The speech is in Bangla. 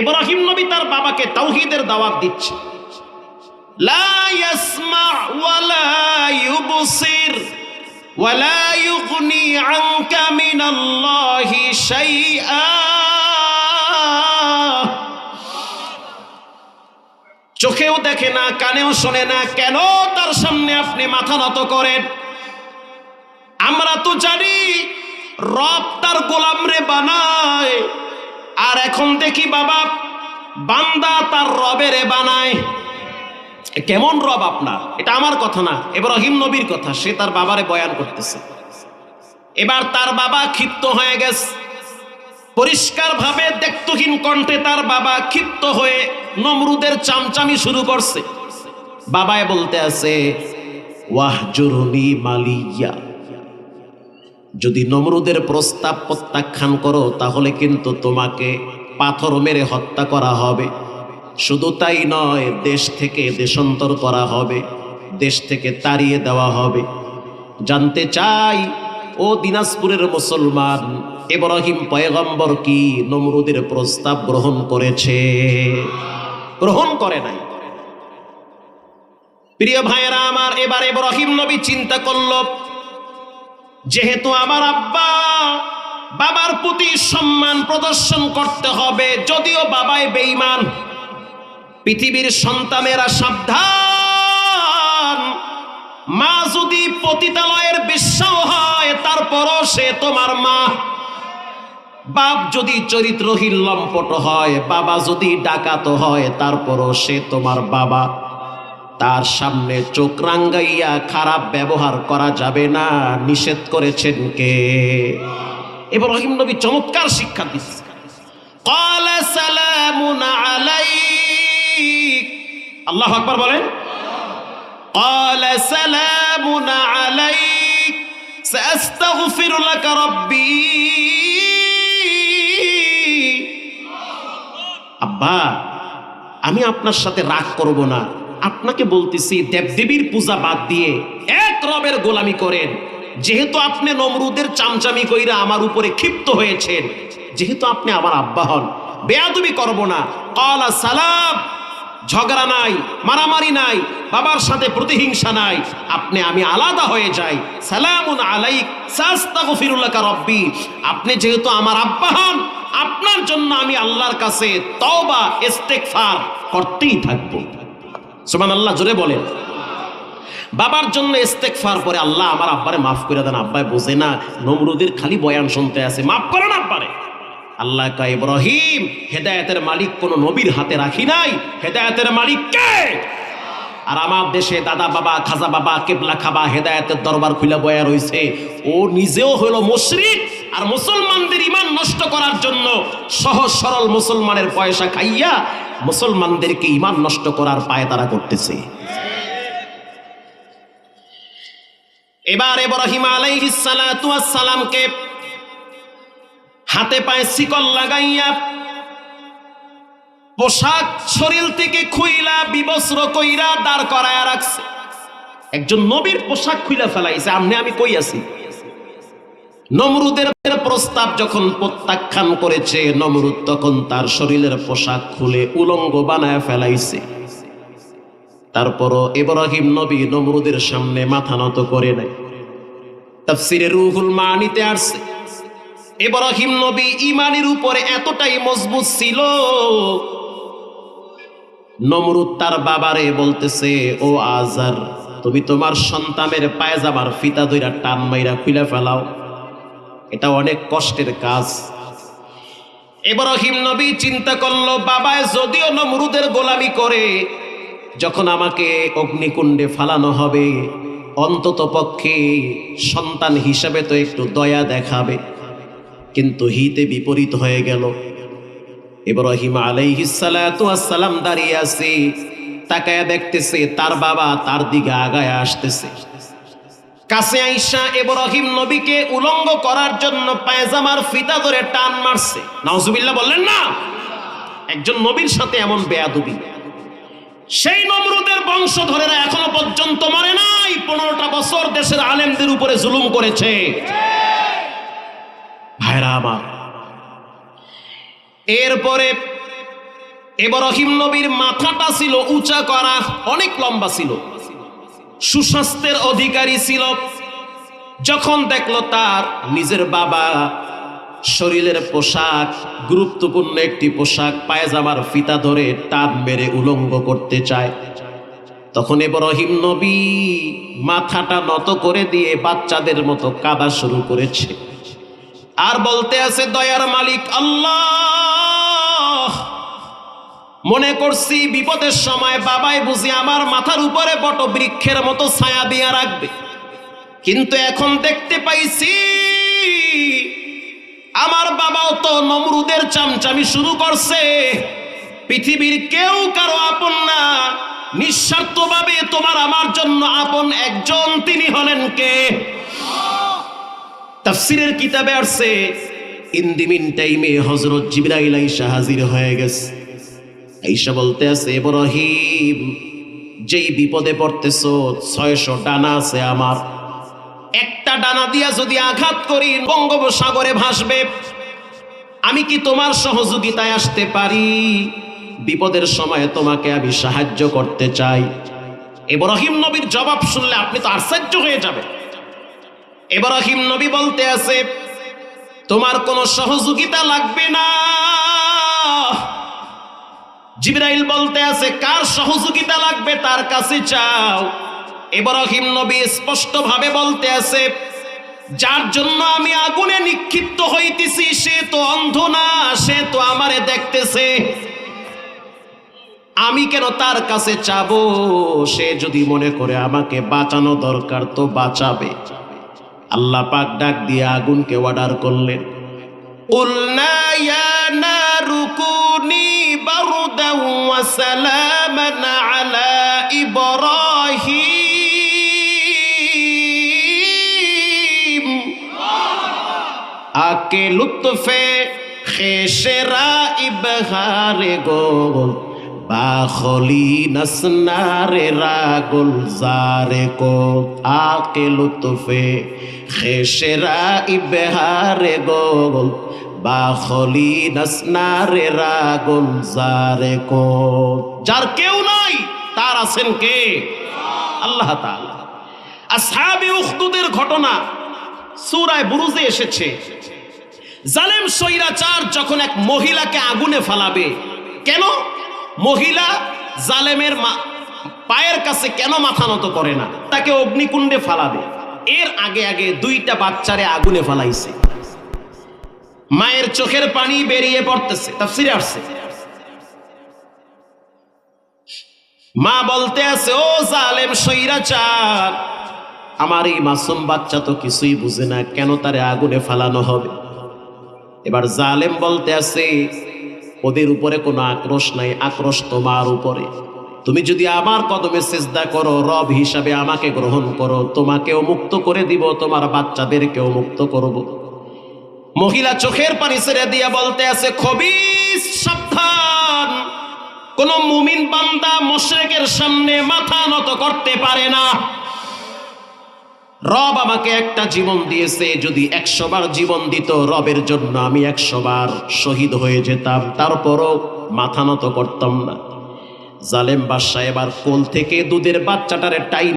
ইব্রাহিম নবী তার বাবাকে তাওহীদের দাওয়াত দিচ্ছে। লা ইয়াসমা ওয়ালা ইউবসির ওয়ালা ইউগনি আনকা মিনাল্লাহি শাইআ। চোখেও দেখে না, কানেও শোনে না, কেন তার সামনে আপনি মাথা নত করেন? আমরা তো জানি রব তার গোলাম রে বানায়। আর এখন দেখি বাবা, বান্দা তার রবেরে বানায়। কেমন রব আপনার? এটা আমার কথা না ইব্রাহিম নবীর কথা, সে তার বাবারে বয়ান করতেছে। এবার তার বাবা ক্ষিপ্ত হয়ে গেছে। পরিষ্কার ভাবে দেখতহীন কণ্ঠে তার বাবা ক্ষিপ্ত হয়ে নমরুদের চামচামি শুরু করছে। বাবায় বলতে আছে ওয়াহ জরুনি মালিয়া। যদি নমরুদের প্রস্তাব প্রত্যাখ্যান করো, তাহলে কিন্তু তোমাকে পাথর মেরে হত্যা করা হবে। শুধু তাই নয়, দেশ থেকে দেশান্তর করা হবে, দেশ থেকে তাড়িয়ে দেওয়া হবে। জানতে চাই, ও দিনাজপুরের মুসলমান, ইব্রাহিম পয়গম্বর কি নমরুদের প্রস্তাব গ্রহণ করেছে? গ্রহণ করে নাই। প্রিয় ভাইয়েরা, আমার এবার ইব্রাহিম নবী চিন্তা করল যেহেতু আমার আব্বা বাবার প্রতি সম্মান প্রদর্শন করতে হবে, যদিও বাবাই বেঈমান। পৃথিবীর সন্তানেরা সাবধান। মা যদি পতিতালয়ের বিশ্বাস হয়, তারপরও সে তোমার মা। বাপ যদি চরিত্রহীন লম্পট হয়, বাবা যদি ডাকাত হয়, তারপরও সে তোমার বাবা। তার সামনে চোখ রাঙ্গাইয়া খারাপ ব্যবহার করা যাবে না, নিষেধ করেছেন কে? ইব্রাহিম নবী চমৎকার শিক্ষা দিচ্ছে আল্লাহ আকবর বলেন। আব্বা, আমি আপনার সাথে রাগ করব না। আপনাকে বলতেছি, দেবদেবীর পূজা বাদ দিয়ে এক রবের গোলামি করেন। যেহেতু আপনি নমরুদের চামচামি কইরা আমার উপরে ক্ষিপ্ত হয়েছেন, যেহেতু আপনি আমার আব্বা হন, বেয়াদবি করব না। কলা সালাম, ঝগড়া নাই, মারামারি নাই, বাবার সাথে প্রতিহিংসা নাই, আপনি আমি আলাদা হয়ে যাই। সালামুন আলাইক সাস্তাগফিরুল্লাহ রব্বি, আপনি যেহেতু আমার আব্বা হন, আপনার জন্য আমি আল্লাহর কাছে তওবা, ইস্তেগফার করতেই থাকব। সুবহানাল্লাহ, জোরে বলেন। বাবার জন্য ইস্তেগফার পরে আল্লাহ আমার আব্বারে মাফ করে দেন। আব্বাই বোঝে না, নমরুদের খালি বয়ান শুনতে আছে। মাফ করেন আব্বারে। আল্লাহ কা ইব্রাহিম, হেদায়েতের মালিক কোন নবীর হাতে রাখি নাই। হেদায়েতের মালিক কে? আর আমার দেশে দাদা বাবা, খাজা বাবা, কেবলা খাবা হেদায়েতের দরবার খুলে বয়া রয়েছে ও নিজেও হলো মুশরিক আর মুসলমানদের ইমান নষ্ট করার জন্য সহজ সরল মুসলমানের পয়সা খাইয়া মুসলমানদেরকে ইমান নষ্ট করার পায় তারা করতেছে। এবার ওয়াস সালামকে হাতে পায়ে শিকল লাগাইয়া পোশাক শরীর থেকে খুইলা বিবস্ত্র কইরা দাঁড় করায়া রাখছে। একজন নবীর পোশাক খুইলা ফেলাইছে। আমনে আমি কই আছি? নমরুদের প্রস্তাব যখন প্রত্যাখ্যান করেছে, নমরুদ তখন তার শরীরের পোশাক খুলে উলঙ্গ বানায় ফেলাইছে। তারপরও ইব্রাহিম নবী নমরুদের সামনে মাথা নত করে নাই। তাফসিরে রুহুল মানিতে আসছে, ইব্রাহিম নবী ইমানের উপরে এতটাই মজবুত ছিল। নমরুদ তার বাবারে বলতেছে, ও আজার তুমি তোমার সন্তানের পায়জামার ফিতা দইরা টান মাইরা খুলে ফেলাও। এটা অনেক কষ্টের কাজ। ইব্রাহিম নবী চিন্তা করল, বাবায়, যদিও নমরুদের গোলামি করে, যখন আমাকে অগ্নিকুণ্ডে ফালানো হবে, অন্তত পক্ষে সন্তান হিসাবে তো একটু দয়া দেখাবে। কিন্তু হিতে বিপরীত হয়ে গেল। ইব্রাহিম আলাইহিসালাম দাঁড়িয়ে আছে, তাকায়া দেখতেছে তার বাবা তার দিকে আগায় আসতেছে। কাছে আইসা ইব্রাহিম নবীকে উলঙ্গ করার জন্য পায়জামার ফিতা ধরে টান মারছে। নাউজুবিল্লাহ বললেন, না, একজন নবীর সাথে এমন বেয়াদবি। সেই নমরুদের বংশধরেরা এখনও পর্যন্ত মরে নাই। পনেরোটা বছর দেশের আলেমদের উপরে জুলুম করেছে। ভাইরা আমার, এরপরে এব্রাহিম নবীর মাথাটা ছিল উঁচা করা, অনেক লম্বা ছিল। সুস্বাস্থ্যের অধিকারী ছিল। যখন দেখল তার নিজের বাবা শরীরের পোশাক, গুরুত্বপূর্ণ একটি পোশাক, পায়জামার ফিতা ধরে টান মেরে উলঙ্গ করতে চায়। তখন এব্রাহিম নবী মাথাটা নত করে দিয়ে বাচ্চাদের মতো কাদা শুরু করেছে। আর বলতে আছে, দয়ার মালিক আল্লাহ! মনে করছি বিপদের সময় বাবাই বুঝি আমার মাথার উপরে বট বৃক্ষের মতো ছায়া দিয়া রাখবে। কিন্তু এখন দেখতে পাইছি আমার বাবাও তো নমরুদের চামচামি শুরু করছে। পৃথিবীর কেউ কারও আপন না। নিঃস্বার্থভাবে তোমার আমার জন্য আপন একজন তিনি হলেন কে? তাফসিরের কিতাবে আসছে, ইন দি মিন টাইমে হজরত জিবরাইল আইসা হাজির হয়ে গেছে। আইসা বলতে আছে, ইব্রাহিম, যেই বিপদে পড়তেছ, ছয়শো ডানা আছে আমার। একটা ডানা দিয়া যদি আঘাত করি, বঙ্গোপসাগরে ভাসবে। আমি কি তোমার সহযোগিতায় আসতে পারি? বিপদের সময় তোমাকে আমি সাহায্য করতে চাই। ইব্রাহিম নবীর জবাব শুনলে আপনি তো আশ্চর্য হয়ে যাবেন। ইব্রাহিম নবী বলতে আছে, তোমার কোনো সহযোগিতা লাগবে না। জিব্রাইল বলতে আছে, কার সহযোগিতা লাগবে তার কাছে চাও। ইব্রাহিম নবী স্পষ্ট ভাবে বলতে আছে, যার জন্য আমি আগুনে নিক্ষিপ্ত হইতেছি, সে তো অন্ধ না, সে তো আমারে দেখতেছে। আমি কেন তার কাছে চাব? সে যদি মনে করে আমাকে বাঁচানো দরকার তো বাঁচাবে। আল্লাহ পাক ডাক দিয়ে আগুনকে অর্ডার করলেন। উল্লায়া না রুকুনি وسلاما على إبراهيم আকে লুৎফে খেসেরা ইবহারে গোল বাখলি নসনারে রাগুল জারে কো আকে লুৎফে খেসেরা ইবহারে গোল বাখলি নসনারে রাগুল জারে কো যার কেউ নাই, তার আছেন কে? আল্লাহ তাআলা। আসহাবে উখদুদের ঘটনা সূরায় বুরুজে এসেছে। জালেম সৈরাচার যখন এক মহিলাকে আগুনে ফালাবে, কেন? মহিলা জালেমের পায়ের কাছে কেন মাথা নত করে না? তাকে অগ্নিকুণ্ডে ফালাবে। এর আগে আগে দুইটা বাচ্চারে আগুনে ফালাইছে। মায়ের চোখের পানি বেরিয়ে পড়তেছে, তাফসিরে আসছে। মা বলতে আছে, ও জালেম সৈরাচার আমার এই মাসুম বাচ্চা তো কিছুই বুঝে না, কেন তারে আগুনে ফালানো হবে? এবার জালেম বলতে আছে, ওদের উপরে কোনো আক্রোশ নাই, আক্রোশ তোমার উপরে। তুমি যদি আমার কদমে চেষ্টা করো, রব হিসাবে আমাকে গ্রহণ করো, তোমাকেও মুক্ত করে দিব, তোমার বাচ্চাদেরকেও মুক্ত করব। মহিলা চোখের পানি ছেড়ে দিয়ে বলতে আছে, খবিস, সাবধান। কোন মুমিন বান্দা মোশরেকের সামনে মাথা নত করতে পারে না। রব আমাকে একটা জীবন দিয়েছে, যদি একশো বার জীবন দিত রবের জন্য আমি একশো বার শহীদ হয়ে যেতাম। তারপরও মাথা নত করতাম না। জালেম বাদশাহ এবার কোল থেকে দুধের বাচ্চাটারে টাই